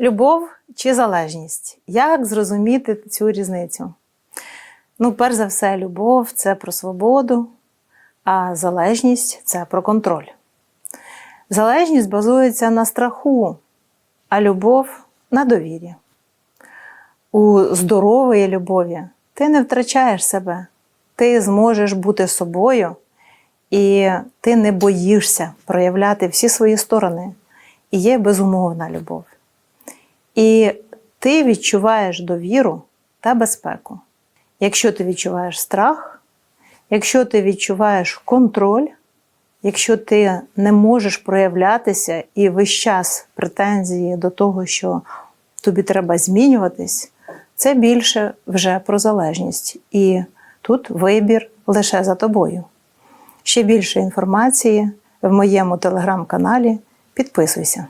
Любов чи залежність? Як зрозуміти цю різницю? Ну, перш за все, любов це про свободу, а залежність це про контроль. Залежність базується на страху, а любов на довірі. У здорової любові ти не втрачаєш себе, ти зможеш бути собою, і ти не боїшся проявляти всі свої сторони. І є безумовна любов. І ти відчуваєш довіру та безпеку. Якщо ти відчуваєш страх, якщо ти відчуваєш контроль, якщо ти не можеш проявлятися і весь час претензії до того, що тобі треба змінюватись, це більше вже про залежність. І тут вибір лише за тобою. Ще більше інформації в моєму телеграм-каналі. Підписуйся.